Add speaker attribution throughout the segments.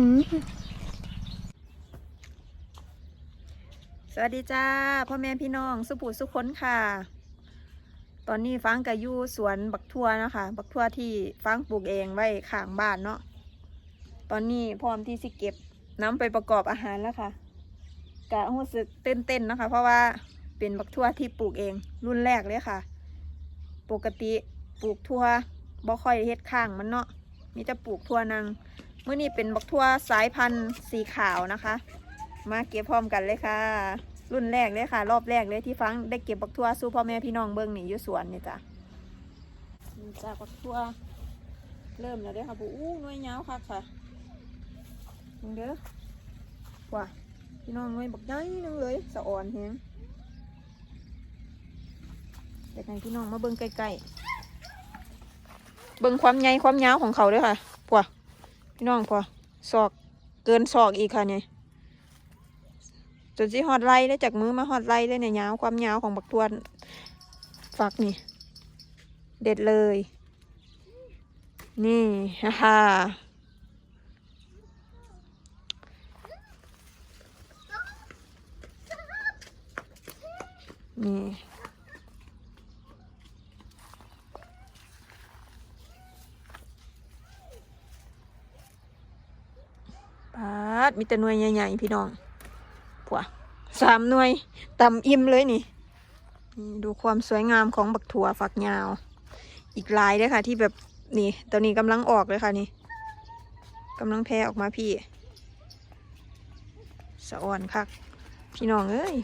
Speaker 1: สวัสดีจ้าพ่อแม่พี่น้องสุภูสุคนค่ะ ตอนนี้ฟังกับยูสวนบักทั่วนะคะ บักทั่วที่ฟังปลูกเองไว้ข้างบ้านเนาะตอนนี้พร้อมที่สิเก็บน้ำไปประกอบอาหารแล้วค่ะกะรู้สึกเต้นๆนะคะ เพราะว่าเป็นบักทั่วที่ปลูกเอง รุ่นแรกเลยค่ะ ปกติปลูกทั่วบ่ค่อยเฮ็ดข้างมันเนาะมีแต่ปลูกทั่วนาง มื่อนี้เป็นบักทั่วสายพันธุ์สีขาวนะคะ มาเก็บพร้อมกันเลยค่ะ รุ่นแรกเลยค่ะ รอบแรกเลยที่ฟังได้เก็บบักทั่วสู้พ่อแม่พี่น้องเบิ้งนี่อยู่สวนนี่จ้ะนี่จ้ะบักทั่วเริ่มแล้วเด้อค่ะผู้อู้น่วยยาค่ะค่ะมึงเด้อว้าพี่น้องน่วยบักใหญ่นึงเลยสะอ่อนแฮงเด็กให้พี่น้องมาเบิ้งใกล้ๆเบิ้งความใหญ่ความยาวของเขาเด้วยค่ะปัว พี่น้องพอศอกเกินศอกอีกค่ะเนี่ยจนสิฮอดไล่ได้จากมือมาฮอดไล่เลยเนี่ยยาวความยาวของบักทวนฝักนี่ เด็ดเลย นี่ฮ่านี่ ปา ดมีแต่หน่วยใหญ่ๆพี่น้องผัวสามหน่วยต่ำอิ่มเลยนี่นี่ ดูความสวยงามของบักถั่วฝักยาว อีกลายเลยค่ะ ที่แบบนี่ตอนนี้กำลังออกเลยค่ะนี่กำลังแพร่ออกมาพี่สะอ่อนคัก พี่น้องเอ้ย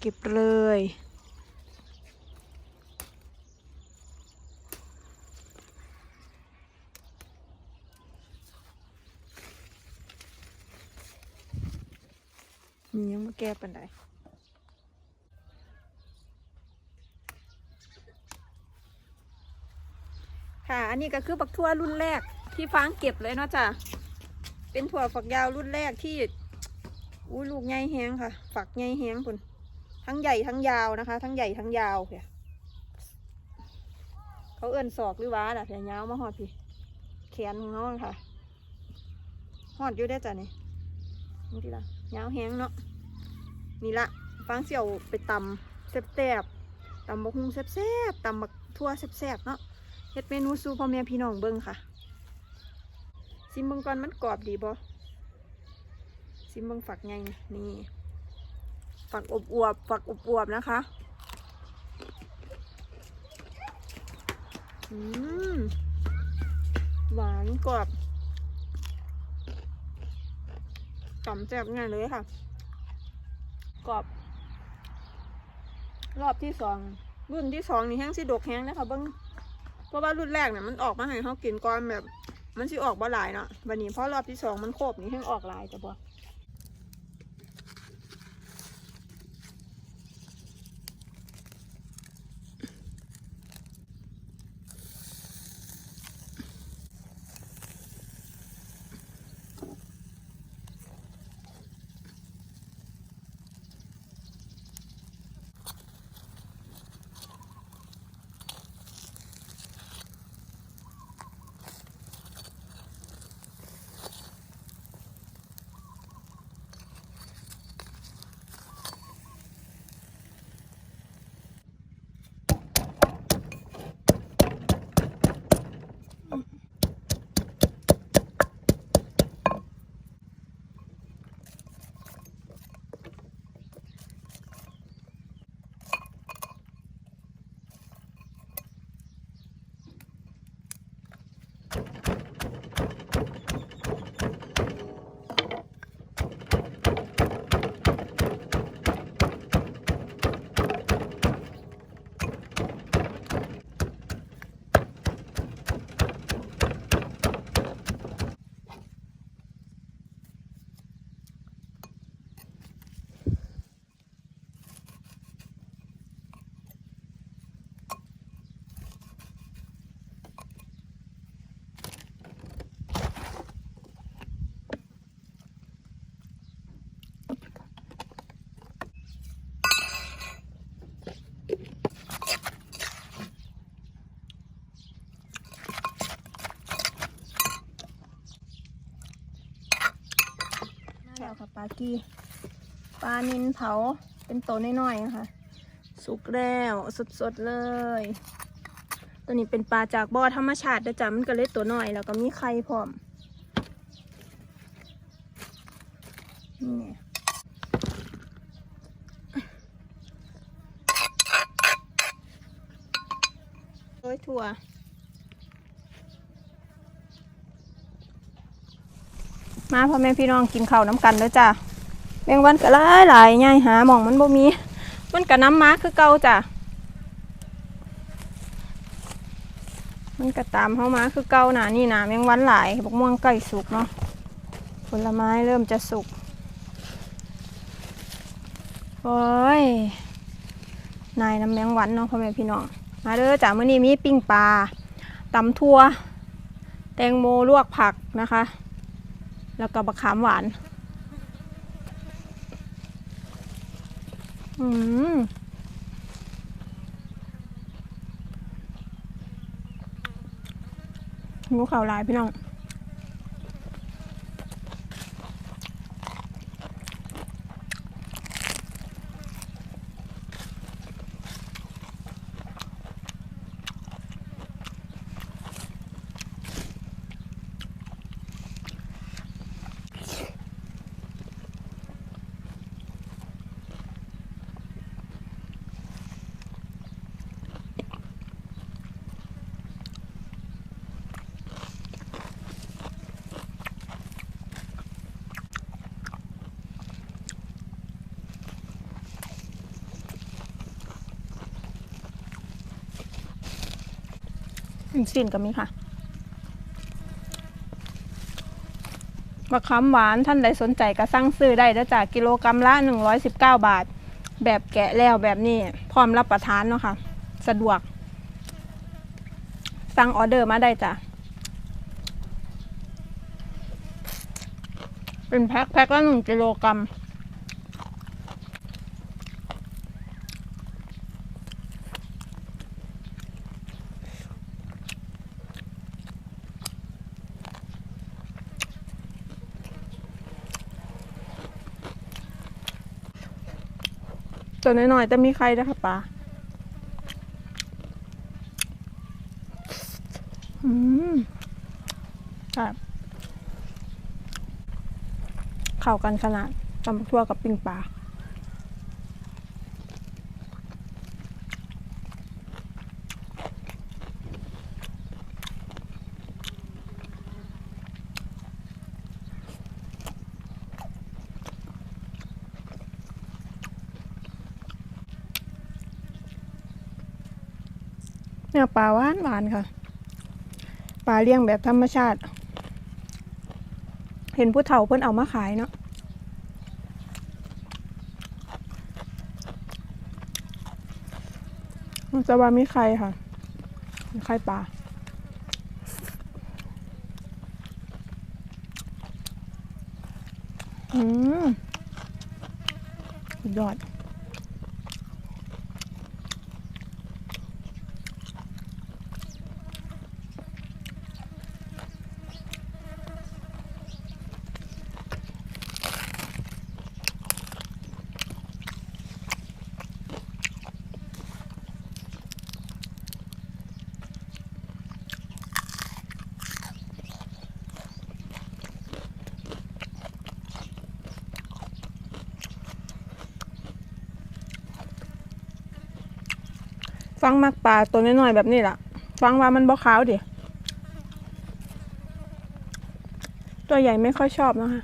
Speaker 1: เก็บเลย มียังมา แก้ปันไดค่ะ อันนี้ก็คือบักทั่วรุ่นแรกที่ฟางเก็บเลยเนาะจ้ะ เป็นถั่วฝักยาวรุ่นแรกที่อู้ลูกใหญ่แห้งค่ะ ฝักใหญ่แห้งคุณทั้งใหญ่ทั้งยาวนะคะ ทั้งใหญ่ทั้งยาวค่ะเขาเอื้นศอกหรือว้าล่ะแต่ยาวมาหอดพี่แขนของน้องค่ะหอดอยู่ได้จ้ะนี่นี่ทีละยาวแห้งเนาะ นี่ละฟังเสี่ยวไปตำแซ่บๆตำบักฮุงแซ่บๆตำบักทั่วแซ่บๆเนาะเฮ็ดเมนูสู่พ่อแม่พี่น้องเบิ่งค่ะซิมเบิ่งก่อนมันกรอบดีบ่ซิมเบิ่งฝักไงนี่ฝักอบอวบฝักอบอวบนะคะอืมหวานกรอบตำแซ่บง่ายเลยค่ะ กรอบ รอบที่สองรุ่นที่สองนี่แห้งสิดกแห้งนะคะเบิ้งเพราะว่ารุ่นแรกเนี่ยมันออกมาให้เขากินก่อนแบบ มันสิออกบ่หลายเนาะวันนี้เพราะรอบที่สองมันโคบนี่แห้งออกหลายแต่บ่ กีปลานินเผาเป็นตัวน้อยๆนะคะสุกแล้วสดๆเลย ตัวนี้เป็นปลาจากบ่อธรรมชาติเด้อจ้ะมันก็เลยตัวน้อยแล้วก็มีไข่พร้อมนี่โรยถั่ว มาพ่อแม่พี่น้องกินข้าวน้ำกันเด้อจ้ะแมงวันก็หลายหลายใหญ่หาหมองมันบ่มี มันก็น้ำมาคือเก่าจ้ะมันก็ตามเข้ามาคือเก่าหนานี่นะแมงวันหลายบกม่วงใกล้สุกเนาะผลไม้เริ่มจะสุกโอ้ยนายน้ำแมงวันเนาะพ่อแม่พี่น้องมาเด้อจ้ะมื้อนี้มีปิ้งปลาตำทั่ว แตงโมลวกผักนะคะ แล้วก็บะขามหวาน อืมงูขาวลายพี่น้อง สินก็มีค่ะมะขามหวานท่านใดสนใจก็สั่งซื้อได้นะจากกิโลกรรัมละ 119 บาท แบบแกะแล้วแบบนี้พร้อมรับประทานเนาะค่ะ สะดวก สั่งออเดอร์มาได้จ้ะ เป็นแพ็คแพ็คละหนึ่งกิโลกรัม ตัวน้อยๆแต่มีใครนะคะปลาอืมครับเข้ากันขนาดตำทั่วกับปิ้งปลา เนี่ยปลาหวานหวานค่ะปลาเลี้ยงแบบธรรมชาติ เห็นผู้เฒ่าเพิ่นเอามาขายเนาะจะว่ามีใครค่ะมีไข่ปลาอืมยอด ฟังมักปลาตัวน้อยๆแบบนี้ล่ะ ฟังว่ามันบ่ขาวดิตัวใหญ่ไม่ค่อยชอบนะคะ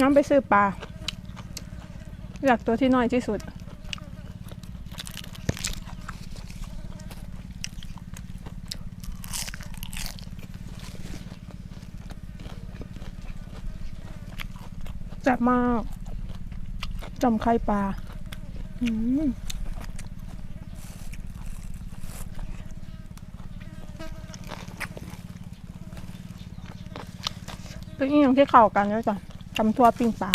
Speaker 1: งั้นไปซื้อปลาอยากตัวที่น้อยที่สุด แซ่บมากจำไข่ปลา เป็นอีกอย่างที่เข้ากันด้วยจ้ะทำทั่วปิ้งปลา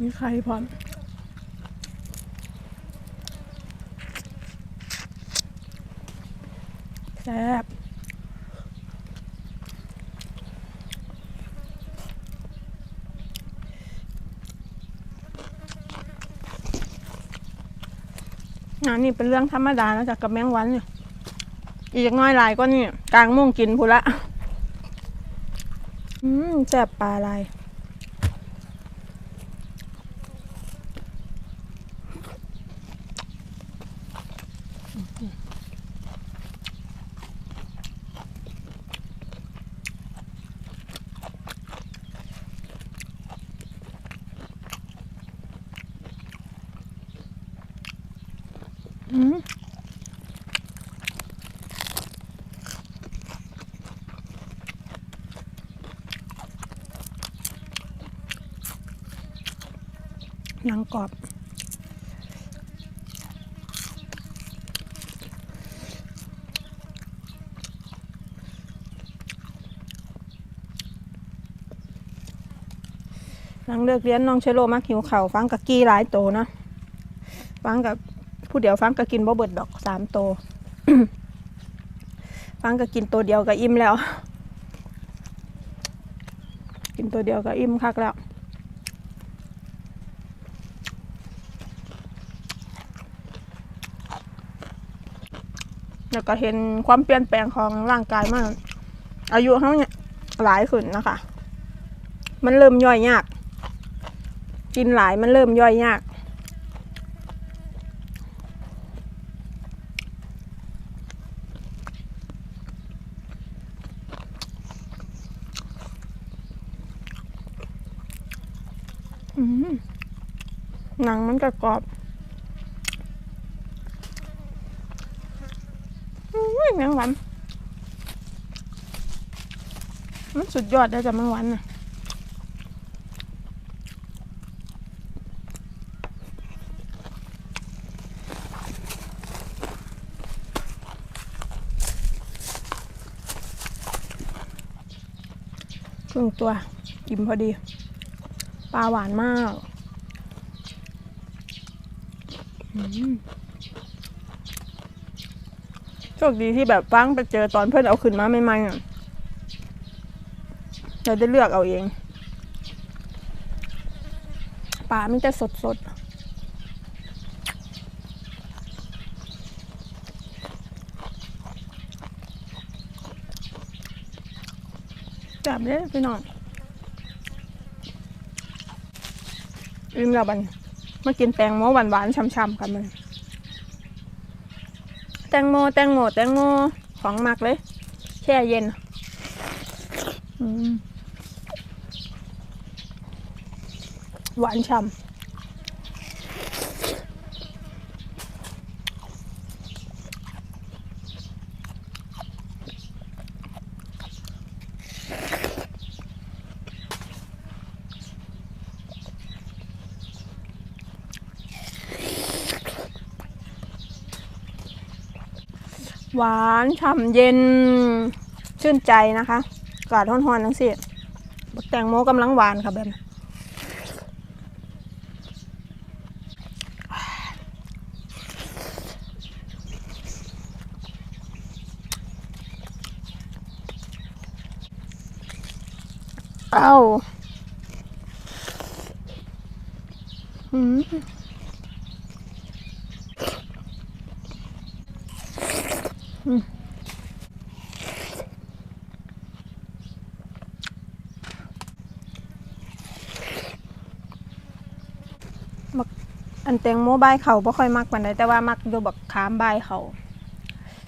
Speaker 2: มีไข่พร้อมแซ่บอันนี้เป็นเรื่องธรรมดาแล้วจากกับแมงวันเนี่ยอีกน้อยลายก็นี่กลางมุ่งกินพูละ อืมแซ่บปลาลาย หนังกรอบหลังเลิกเรียนน้องเชโลมักหิวเข่าฟังกับกี้หลายโตนะฟังกับ ผู้เดียวฟังก็กินบ่เบิดดอกสามโต ฟังก็กินตัวเดียวก็อิ่มแล้ว กินตัวเดียวก็อิ่มคักแล้วแล้วก็เห็นความเปลี่ยนแปลงของร่างกายมาก อายุเขาเนี่ยหลายขึ้นนะคะ มันเริ่มย่อยยาก กินหลายมันเริ่มย่อยยาก หนังมันกระกรอบอุ้ยแมงวันมันสุดยอดได้จากแมงวันน่ะครึ่งตัวอิ่มพอดี ปลาหวานมากอืมโชคดีที่แบบฟังไปเจอตอนเพื่อนเอาขึ้นมาใหม่ๆอะเราได้เลือกเอาเองปลามันจะสดสดๆจับเลยพี่น้อง อิ่มแล้วบันมากินแตงโมหวานๆช่ำๆกันเลยแตงโมแตงโมแตงโมของหมักเลย แช่เย็นหวานฉ่ำ หวานฉ่ำเย็น ชื่นใจนะคะอากาศร้อนๆทั้งสิ้นบักแตงโมกำลังหวานค่ะแบบเอ้าอืม อันแตงโมบายเขาบ่ค่อยมักปานใดแต่ว่ามักอยู่บักขามบายเขา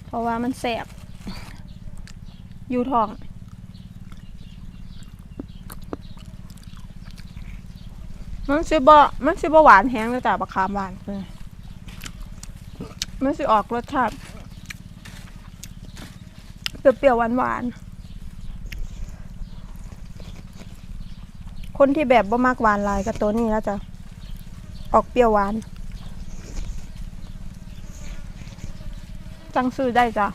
Speaker 2: เพราะว่ามันแสบอยู่ท้องมันสิบ่มันสิบ่หวานแฮงเลยจ้ะบักขามหวานเออมันสิออกรสชาติ เปรี้ยวๆหวานๆ คนที่แบบบ่มักหวานลายก็ตัวนี้แล้วจ้ะออกเปรี้ยวหวาน สั่งซื้อได้จ้ะ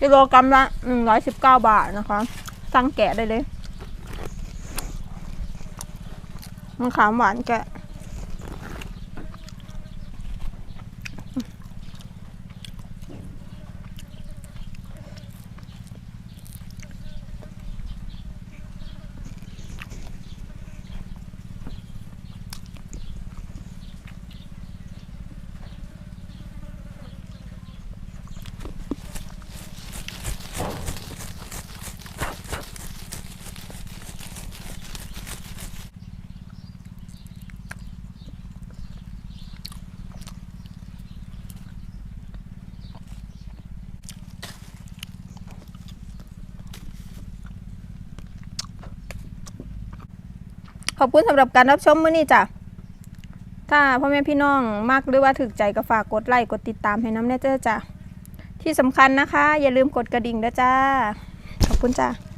Speaker 2: กิโลกรัมละหนึ่งร้อยสิบเก้าบาทนะคะ สั่งแกะได้เลยมะขามหวานแกะ อบคุณสำหรับการรับชมมื้อนี้จ้ะถ้าพ่อแม่พี่น้องมากหรือว่าถึกใจก็ฝากกดไลค์กดติดตามให้น้ำแน่เจ้าจ้ะที่สำคัญนะคะ อย่าลืมกดกระดิ่งด้วยจ้า ขอบคุณจ้า